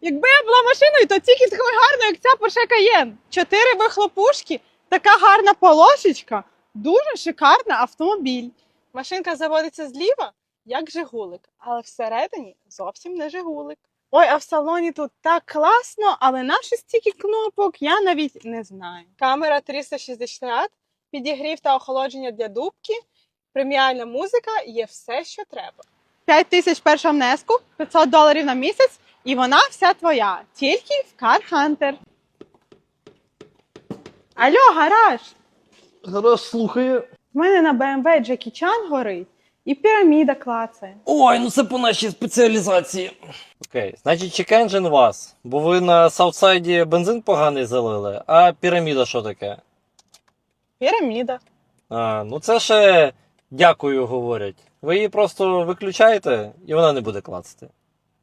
Якби я була машиною, то тільки такою гарною, як ця Porsche Cayenne. Чотири вихлопушки, така гарна полосочка, дуже шикарний автомобіль. Машинка заводиться зліва, як Жигулик, але всередині зовсім не Жигулик. Ой, а в салоні тут так класно, але наші стільки кнопок я навіть не знаю. Камера 360, підігрів та охолодження для дубки, преміальна музика є все, що треба. 5 тисяч першого внеску, 500 доларів на місяць, і вона вся твоя. Тільки в Car Hunter. Алло, гараж! Гараж слухає. В мене на BMW Джекі Чан горить і піраміда клацає. Ой, ну це по нашій спеціалізації. Окей, значить, engine вас, бо ви на Саутсайді бензин поганий залили, а піраміда що таке? Піраміда. А, ну це ще дякую говорять. Ви її просто виключаєте і вона не буде клацати.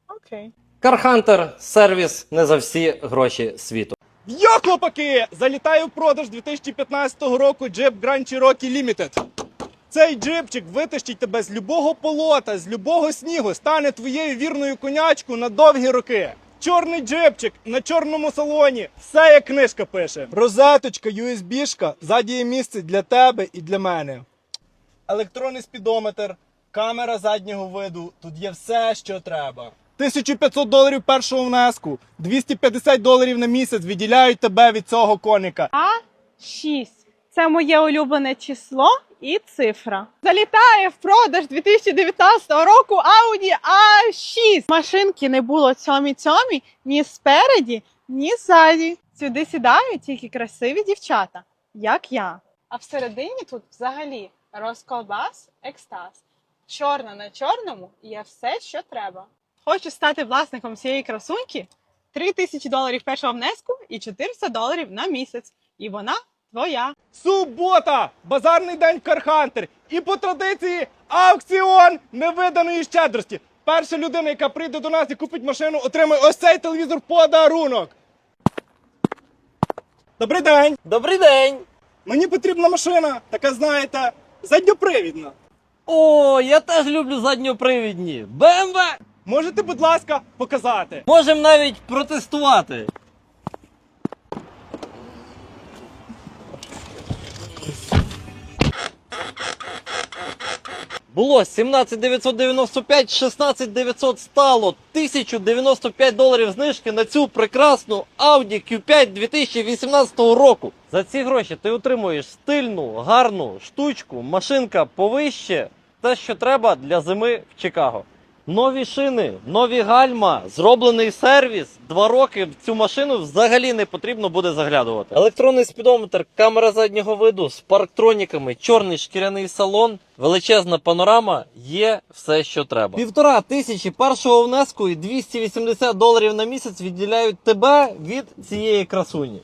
Окей. Кархантер сервіс не за всі гроші світу. Йо, хлопаки! Залітаю в продаж 2015 року джип Grand Cherokee Limited. Цей джипчик витащить тебе з любого полота, з любого снігу, стане твоєю вірною конячкою на довгі роки. Чорний джипчик на чорному салоні. Все як книжка пише. Розеточка, USB-шка, ззаді є місце для тебе і для мене. Електронний спідометр, камера заднього виду. Тут є все, що треба. 1500 доларів першого внеску, 250 доларів на місяць відділяють тебе від цього коника. А 6. Це моє улюблене число і цифра. Залітає в продаж 2019 року Audi A6. Машинки не було цьомі-цьомі ні спереді, ні ззаді. Сюди сідають тільки красиві дівчата, як я. А всередині тут взагалі розколбас, екстаз. Чорна на чорному є все, що треба. Хочу стати власником цієї красуньки. 3 тисячі доларів першого внеску і 400 доларів на місяць. І вона твоя. Субота! Базарний день в Кархантер. І по традиції аукціон невиданої щедрості. Перша людина, яка прийде до нас і купить машину, отримає ось цей телевізор подарунок. Добрий день! Добрий день! Мені потрібна машина, така знаєте, задньопривідна. О, я теж люблю задньопривідні. БМВ! Можете, будь ласка, показати? Можемо навіть протестувати. Було 17995, 16900 стало 1095 доларів знижки на цю прекрасну Audi Q5 2018 року. За ці гроші ти отримуєш стильну, гарну штучку, машинка повище, те, що треба для зими в Чикаго. Нові шини, нові гальма, зроблений сервіс. Два роки цю машину взагалі не потрібно буде заглядувати. Електронний спідометр, камера заднього виду з парктроніками, чорний шкіряний салон, величезна панорама. Є все, що треба. Півтора тисячі першого внеску і 280 доларів на місяць відділяють тебе від цієї красуні.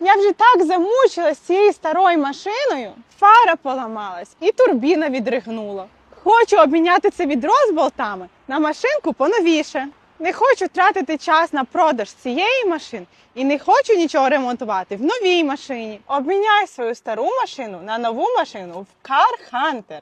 Я вже так замучилась цією старою машиною. Фара поламалась і турбіна відригнула. Хочу обміняти це відро з болтами на машинку поновіше. Не хочу тратити час на продаж цієї машини і не хочу нічого ремонтувати в новій машині. Обміняй свою стару машину на нову машину в Car Hunter.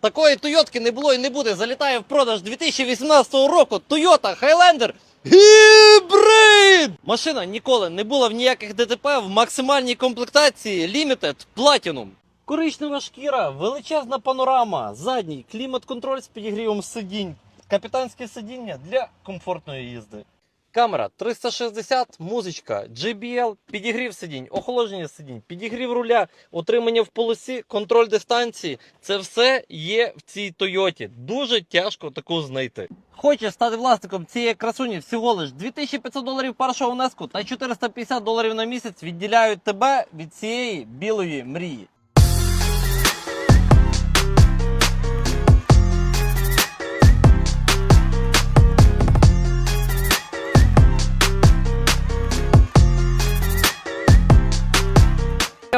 Такої Тойотки не було і не буде. Залітає в продаж 2018 року Toyota Highlander Гібрид! Машина ніколи не була в ніяких ДТП в максимальній комплектації Limited Platinum. Коричнева шкіра, величезна панорама, задній клімат-контроль з підігрівом сидінь, капітанське сидіння для комфортної їзди. Камера 360, музичка, JBL, підігрів сидінь, охолодження сидінь, підігрів руля, утримання в полосі, контроль дистанції. Це все є в цій Тойоті. Дуже тяжко таку знайти. Хочеш стати власником цієї красуні всього лиш 2500 доларів першого внеску та 450 доларів на місяць відділяють тебе від цієї білої мрії.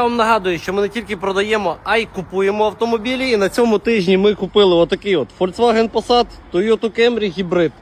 Вам нагадую, що ми не тільки продаємо, а й купуємо автомобілі. І на цьому тижні ми купили отакий от Volkswagen Passat, Toyota Camry Hybrid,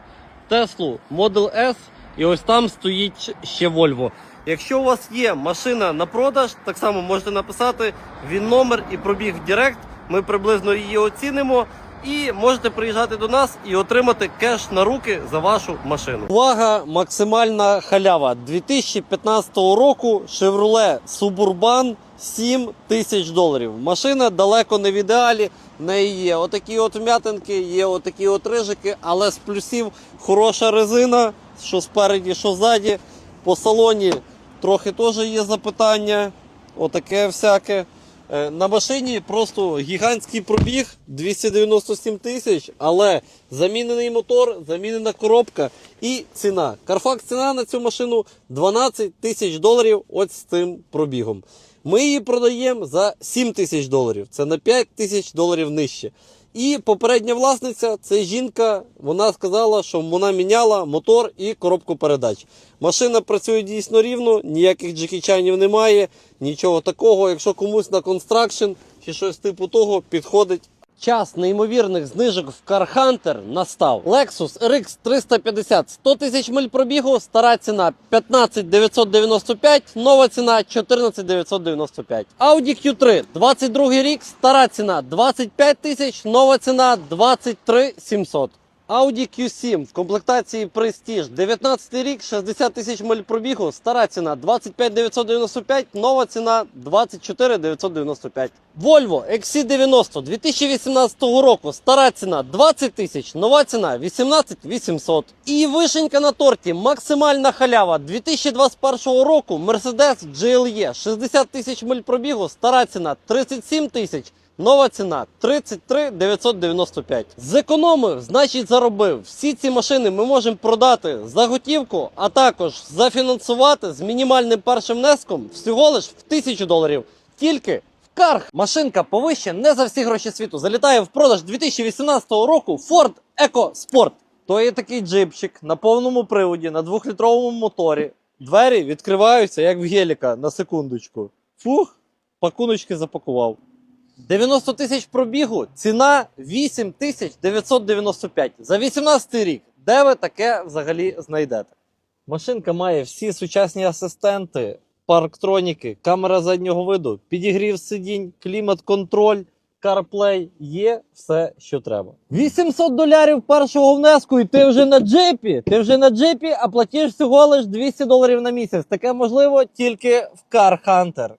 Tesla Model S і ось там стоїть ще Volvo. Якщо у вас є машина на продаж, так само можете написати він номер і пробіг в Директ. Ми приблизно її оцінимо і можете приїжджати до нас і отримати кеш на руки за вашу машину. Увага! Максимальна халява 2015 року Chevrolet Suburban 7 тисяч доларів. Машина далеко не в ідеалі. В неї є отакі от вм'ятинки, є отакі от рижики, але з плюсів хороша резина, що спереді, що ззаді. По салоні трохи теж є запитання. Отаке всяке. Е, На машині просто гігантський пробіг 297 тисяч, але замінений мотор, замінена коробка і ціна. Carfax ціна на цю машину 12 тисяч доларів Ось з цим пробігом. Ми її продаємо за 7 тисяч доларів. Це на 5 тисяч доларів нижче. І попередня власниця, це жінка, вона сказала, що вона міняла мотор і коробку передач. Машина працює дійсно рівно, ніяких джекічанів немає, нічого такого. Якщо комусь на констракшн чи щось типу того підходить. Час неймовірних знижок в Car Hunter настав. Lexus RX 350 100 тисяч миль пробігу, стара ціна 15 995, нова ціна 14 995. Audi Q3 22 рік, стара ціна 25 тисяч, нова ціна 23 700. Audi Q7 в комплектації Prestige 19 рік, 60 тисяч миль пробігу, стара ціна 25 995, нова ціна 24 995. Volvo XC90 2018 року, стара ціна 20 тисяч, нова ціна 18 800. І вишенька на торті, максимальна халява 2021 року Mercedes GLE 60 тисяч миль пробігу, стара ціна 37 тисяч. Нова ціна 33 995. Зекономив, значить заробив. Всі ці машини ми можемо продати за готівку, а також зафінансувати з мінімальним першим внеском всього лиш в 1000 доларів. Тільки в Карх. Машинка повище не за всі гроші світу. Залітає в продаж 2018 року Ford EcoSport. То є такий джипчик на повному приводі, на двохлітровому моторі. Двері відкриваються, як в геліка, на секундочку. Фух, пакуночки запакував. 90 тисяч пробігу, ціна 8 тисяч 995 за 18 рік. Де ви таке взагалі знайдете? Машинка має всі сучасні асистенти, парктроніки, камера заднього виду, підігрів сидінь, клімат-контроль, CarPlay. Є все, що треба. 800 долярів першого внеску, і ти вже на джипі. Ти вже на джипі, а платиш всього лиш 200 доларів на місяць. Таке можливо тільки в Car.